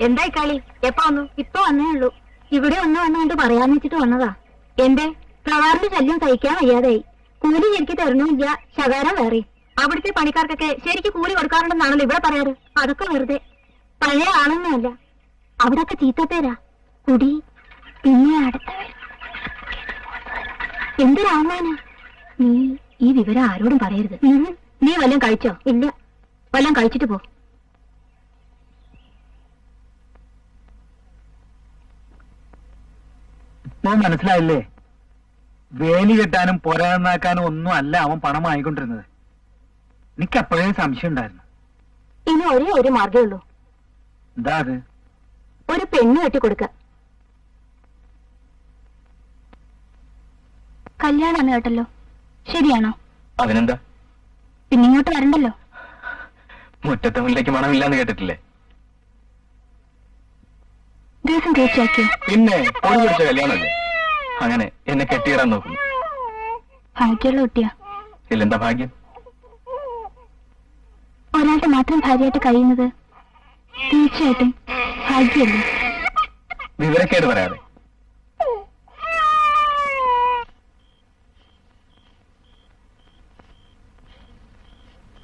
എന്തായി കളി? എപ്പോ വന്നു? ഇപ്പൊ വന്നേ ഉള്ളൂ. ഇവിടെ ഒന്ന് വന്നുകൊണ്ട് പറയാന്ന് വെച്ചിട്ട് വന്നതാ. എന്റെ പ്രവാറിന്റെ ശല്യം സഹിക്കാൻ വയ്യാതായി. കൂലി ശരിക്ക് തരണമില്ല ശകാരം വേറെ. അവിടുത്തെ പണിക്കാർക്കൊക്കെ ശരിക്ക് കൂലി കൊടുക്കാറുണ്ടെന്നാണല്ലോ ഇവിടെ പറയാറ്. അതൊക്കെ വെറുതെ. പഴയ ആളൊന്നുമല്ല അവിടൊക്കെ ചീത്തപ്പേരാ. കുടി. പിന്നെ അടുത്തവർ എന്തൊരാളാണ് നീ ഈ വിവരം ആരോടും പറയരുത്. നീ വല്ലതും കഴിച്ചോ? ഇല്ല. വല്ലതും കഴിച്ചിട്ട് പോ. ഇപ്പൊ മനസ്സിലായില്ലേ? വേലി കെട്ടാനും പുരന്നാക്കാനും ഒന്നും അല്ല അവൻ പണം വാങ്ങിക്കൊണ്ടിരുന്നത്. എനിക്ക് അപ്പോഴേ സംശയം ഉണ്ടായിരുന്നു. ഇനി ഒരേ ഒരു മാർഗേ ഉള്ളൂ. എന്താ അത്? ഒരു പെണ്ണ് കെട്ടിക്കൊടുക്ക കല്യാണാണ് കേട്ടല്ലോ. ശരിയാണോ? അതിനെന്താ? പിന്നെ ഇങ്ങോട്ട് വരണ്ടല്ലോ. മുറ്റത്തെ മുല്ലേക്ക് മണമില്ലാന്ന് കേട്ടിട്ടില്ലേ? ദിവസം തീർച്ചയാക്കിയോ പിന്നെ പൊടി പിടിച്ച കല്യാണമല്ലേ? അങ്ങനെ എന്നെ കെട്ടിയിടാൻ നോക്കുന്നു. ഭാഗ്യമുള്ള കുട്ടിയാ. ഇല്ലെന്താ ഭാഗ്യം? ഒരാളുടെ മാത്രം ഭാര്യയായിട്ട് കഴിയുന്നത് തീർച്ചയായിട്ടും ഭാഗ്യമല്ലേ? വിവരക്കേട് പറയാതെ.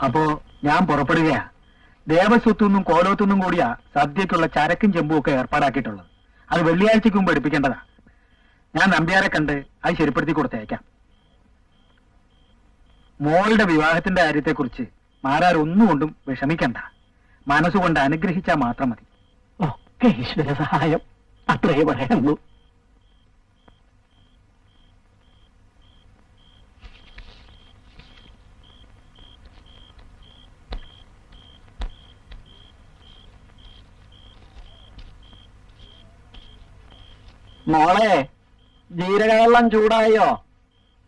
അപ്പോ ഞാൻ പുറപ്പെടുകയാ. ദേവസ്വത്തുനിന്നും കോലോത്തുനിന്നും കൂടിയാ സദ്യക്കുള്ള ചരക്കും ചെമ്പും ഒക്കെ ഏർപ്പാടാക്കിയിട്ടുള്ളത്. അത് വെള്ളിയാഴ്ചക്ക് മുമ്പ് എടുപ്പിക്കേണ്ടതാ. ഞാൻ നമ്പ്യാരെ കണ്ട് അത് ശരിപ്പെടുത്തി കൊടുത്തയക്കാം. മോളുടെ വിവാഹത്തിന്റെ കാര്യത്തെക്കുറിച്ച് മാരാർ ഒന്നുകൊണ്ടും വിഷമിക്കണ്ട. മനസ്സുകൊണ്ട് അനുഗ്രഹിച്ചാൽ മാത്രം മതി. ഒക്കെ ഈശ്വര സഹായം. അത്രയേ പറയാനുള്ളൂ മോളെ ജീരകവെള്ളം ചൂടായോ?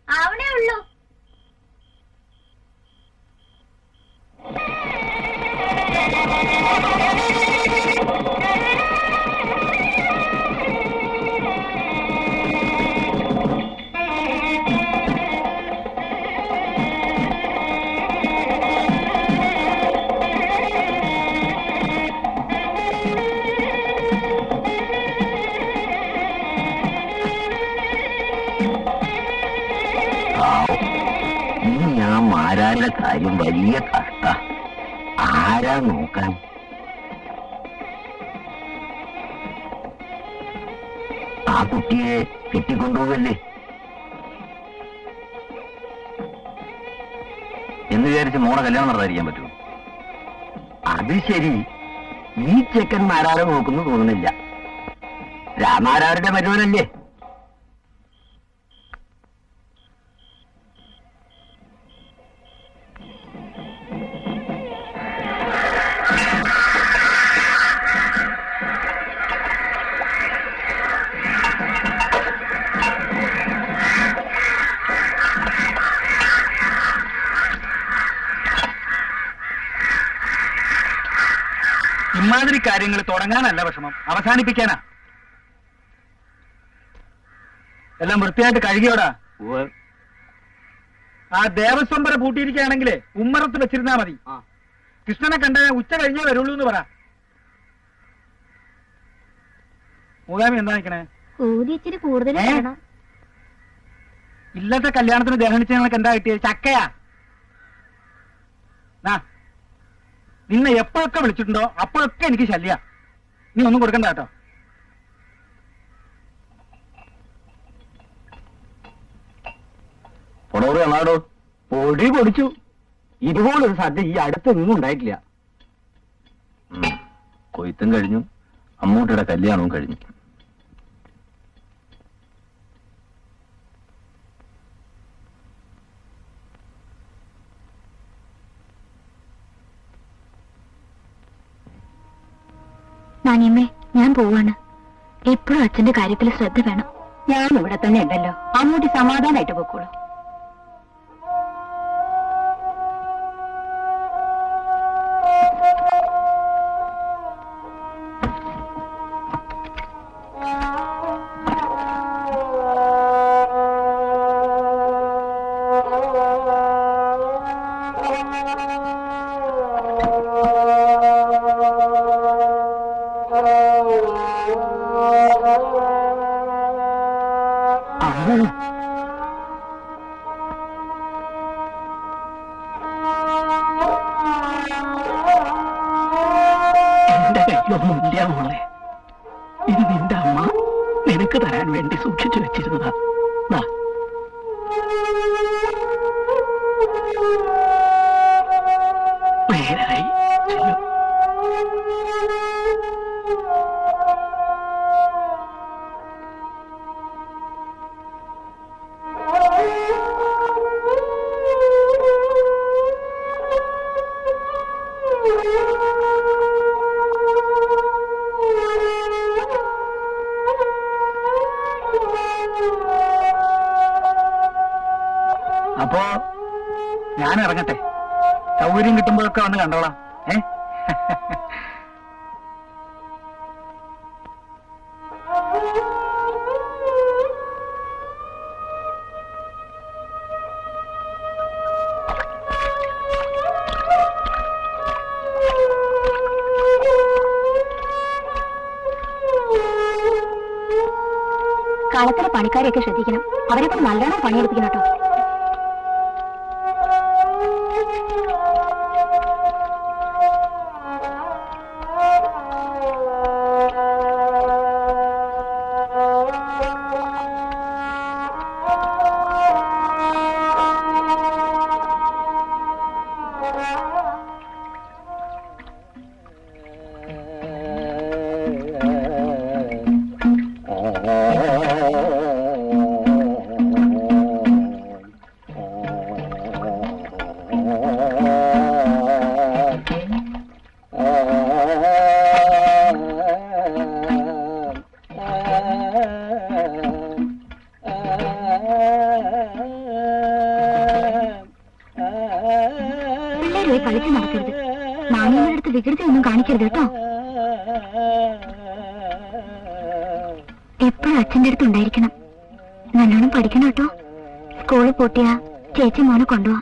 അവിടെ ഉള്ളൂ. ഞാൻ കാര്യം വലിയ കഷ്ട? ആരാ നോക്കാൻ? ആ കുട്ടിയെ കെട്ടിക്കൊണ്ടുപോകല്ലേ? എന്ന് വിചാരിച്ച് മോളെ കല്യാണം നടത്താതിരിക്കാൻ പറ്റുമോ? അത് ശരി. ഈ ചെക്കൻ നോക്കുന്നു തോന്നുന്നില്ല. രാമാരാരുടെ മരുവനല്ലേ ഇമാതിരി കാര്യങ്ങൾ തുടങ്ങാനല്ല വിഷമം. അവസാനിപ്പിക്കാനാ. എല്ലാം വൃത്തിയായിട്ട് കഴുകിയോടാ. ആ ദേവസ്വം വരെ പൂട്ടിയിരിക്കുകയാണെങ്കിലേ ഉമ്മറത്ത് വെച്ചിരുന്നാ മതി. കൃഷ്ണനെ കണ്ട ഉച്ച കഴിഞ്ഞേ വരുള്ളൂ എന്ന് പറ. മൂതാമി എന്താ നിക്കണേ? ഇല്ലാത്ത കൂടുതൽ ഏ? ഇല്ലത്തെ കല്യാണത്തിന് ദഹനിച്ച ഞങ്ങൾക്ക് എന്താ കിട്ടിയത് ചക്കയാ. നാ. നിന്നെ എപ്പോഴൊക്കെ വിളിച്ചിട്ടുണ്ടോ അപ്പോഴൊക്കെ എനിക്ക് ശല്യ. നീ ഒന്നും കൊടുക്കണ്ട കേട്ടോ. പൊടോറ് പൊടി പൊടിച്ചു. ഇതുപോലൊരു സദ്യ ഈ അടുത്തൊന്നും ഉണ്ടായിട്ടില്ല. കൊയ്ത്തും കഴിഞ്ഞു. അമ്മൂട്ടിയുടെ കല്യാണവും കഴിഞ്ഞു. നാനിയമ്മേ ഞാൻ പോവാണ്. എപ്പോഴും അച്ഛന്റെ കാര്യത്തിൽ ശ്രദ്ധ വേണം. ഞാൻ ഇവിടെ തന്നെ ഉണ്ടല്ലോ. അമ്മൂട്ടി സമാധാനമായിട്ട് പൊക്കോളൂ. ഇതൊന്നും ഇല്ല മോളെ. ഇത് നിന്റെ അമ്മ നിനക്ക് തരാൻ വേണ്ടി സൂക്ഷിച്ചു വെച്ചിരുന്നതാ. ഞാൻ ഇറങ്ങട്ടെ. സൗകര്യം കിട്ടുമ്പോഴൊക്കെ വന്ന് കണ്ടോളാം. ഏ? കളത്തിലെ പണിക്കാരെയൊക്കെ ശ്രദ്ധിക്കണം. അവരെ കൊണ്ട് നല്ലോണം പണിയെടുപ്പിക്കണം കേട്ടോ. മാമിയുടെ അടുത്ത് വികൃതി ഒന്നും കാണിക്കരുത് കേട്ടോ. എപ്പോഴും അച്ഛന്റെ അടുത്ത് ഉണ്ടായിരിക്കണം. നല്ലോണം പഠിക്കണം കേട്ടോ. സ്കൂളിൽ പൂട്ടിയ ചേച്ചി മോനെ കൊണ്ടുപോവാ?